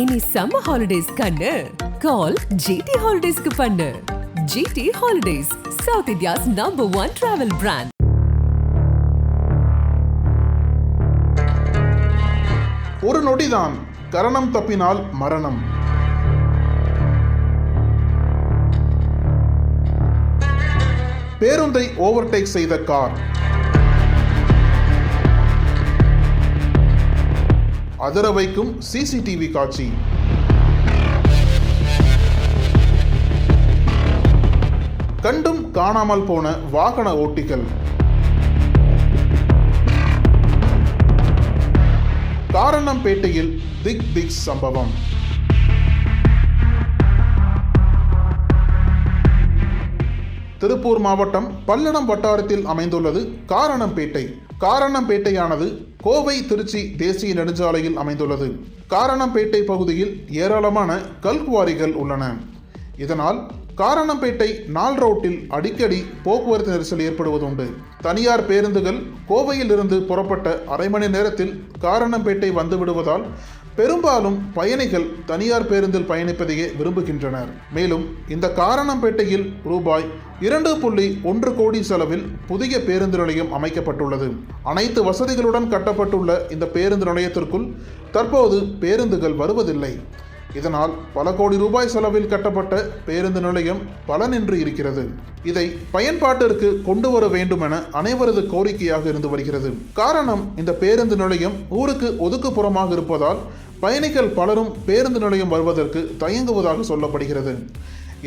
Any summer holidays கண்ணு. கால் GT ஹாலிடேஸ்க்கு பண்ணு. GT holidays south India's number one travel brand ஒரு நொடிதான் கரணம் தப்பினால் மரணம். பேருந்தை ஓவர்டேக் செய்த கார். அதிர வைக்கும் சிசிடிவி காட்சி. கண்டும் காணாமல் போன வாகன ஓட்டிகள். காரணம்பேட்டையில் திக் திக் சம்பவம். திருப்பூர் மாவட்டம் பல்லடம் வட்டாரத்தில் அமைந்துள்ளது காரணம்பேட்டை. காரணம்பேட்டையானது கோவை திருச்சி தேசிய நெடுஞ்சாலையில் அமைந்துள்ளது. காரணம்பேட்டை பகுதியில் ஏராளமான கல்குவாரிகள் உள்ளன. இதனால் காரணம்பேட்டை நாள் ரோட்டில் அடிக்கடி போக்குவரத்து நெரிசல் ஏற்படுவதுண்டு. தனியார் பேருந்துகள் கோவையிலிருந்து புறப்பட்ட அரை மணி நேரத்தில் காரணம்பேட்டை வந்து விடுவதால் பெரும்பாலும் பயணிகள் தனியார் பேருந்தில் பயணிப்பதையே விரும்புகின்றனர். மேலும் இந்த காரணம்பேட்டையில் ரூபாய் இரண்டு புள்ளி ஒன்று கோடி செலவில் புதிய பேருந்து நிலையம் அமைக்கப்பட்டுள்ளது. அனைத்து வசதிகளுடன் கட்டப்பட்டுள்ள இந்த பேருந்து நிலையத்திற்குள் தற்போது பேருந்துகள் வருவதில்லை. இதனால் பல கோடி ரூபாய் செலவில் கட்டப்பட்ட பேருந்து நிலையம் பலனின்றி இருக்கிறது. இதை பயன்பாட்டிற்கு கொண்டு வர வேண்டும் என அனைவரது கோரிக்கையாக இருந்து வருகிறது. காரணம் இந்த பேருந்து நிலையம் ஊருக்கு ஒதுக்குப்புறமாக இருப்பதால் பயணிகள் பலரும் பேருந்து நிலையம் வருவதற்கு தயங்குவதாக சொல்லப்படுகிறது.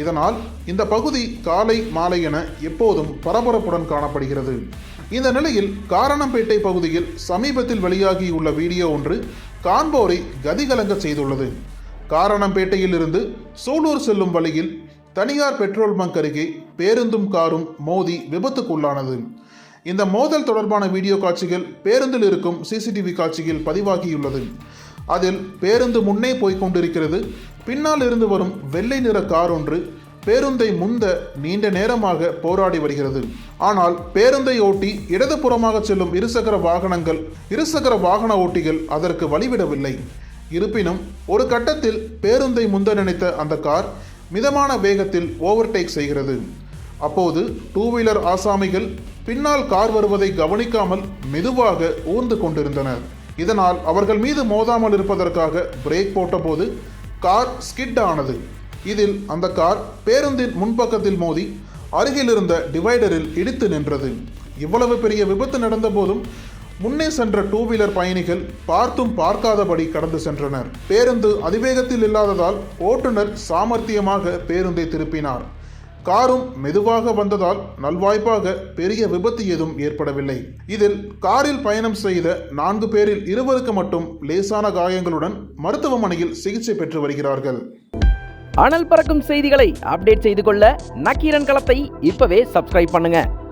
இதனால் இந்த பகுதி காலை மாலை என எப்போதும் பரபரப்புடன் காணப்படுகிறது. இந்த நிலையில் காரணம்பேட்டை பகுதியில் சமீபத்தில் வெளியாகியுள்ள வீடியோ ஒன்று காண்போரை கதிகலங்க செய்துள்ளது. காரணம்பேட்டையில் இருந்து சூலூர் செல்லும் வழியில் தனியார் பெட்ரோல் பங்க் அருகே பேருந்தும் காரும் மோதி விபத்துக்குள்ளானது. இந்த மோதல் தொடர்பான வீடியோ காட்சிகள் பேருந்தில் இருக்கும் சிசிடிவி காட்சியில் பதிவாகியுள்ளது. அதில் பேருந்து முன்னே போய்க் கொண்டிருக்கிறது. பின்னால் இருந்து வரும் வெள்ளை நிற கார் ஒன்று பேருந்தை முந்த நீண்ட நேரமாக போராடி வருகிறது. ஆனால் பேருந்தை ஓட்டி இடதுபுறமாக செல்லும் இருசக்கர வாகனங்கள் இருசக்கர வாகன ஓட்டிகள் அதற்கு வழிவிடவில்லை. இருப்பினும் ஒரு கட்டத்தில் பேருந்தை முந்த நினைத்த அந்த கார் மிதமான வேகத்தில் ஓவர்டேக் செய்கிறது. அப்போது டூ வீலர் ஆசாமிகள் பின்னால் கார் வருவதை கவனிக்காமல் மெதுவாக ஊர்ந்து கொண்டிருந்தனர். இதனால் அவர்கள் மீது மோதாமல் இருப்பதற்காக பிரேக் போட்டபோது கார் ஸ்கிட் ஆனது. இதில் அந்த கார் பேருந்தின் முன்பக்கத்தில் மோதி அருகிலிருந்த டிவைடரில் இடித்து நின்றது. இவ்வளவு பெரிய விபத்து நடந்த போதும் முன்னே சென்ற டூ வீலர் பயணிகள் பார்த்தும் பார்க்காதபடி கடந்து சென்றனர். பேருந்து அதிவேகத்தில் இல்லாததால் ஓட்டுநர் சாமர்த்தியமாக பேருந்தை திருப்பினார். காரும் மெதுவாக வந்ததால் நல்வாய்ப்பாக பெரிய விபத்து ஏதும் ஏற்படவில்லை. இதில் காரில் பயணம் செய்த நான்கு பேரில் இருவருக்கு மட்டும் லேசான காயங்களுடன் மருத்துவமனையில் சிகிச்சை பெற்று வருகிறார்கள். அனல் பறக்கும் செய்திகளை அப்டேட் செய்து கொள்ள நக்கீரன் களத்தை இப்பவே சப்ஸ்கிரைப் பண்ணுங்க.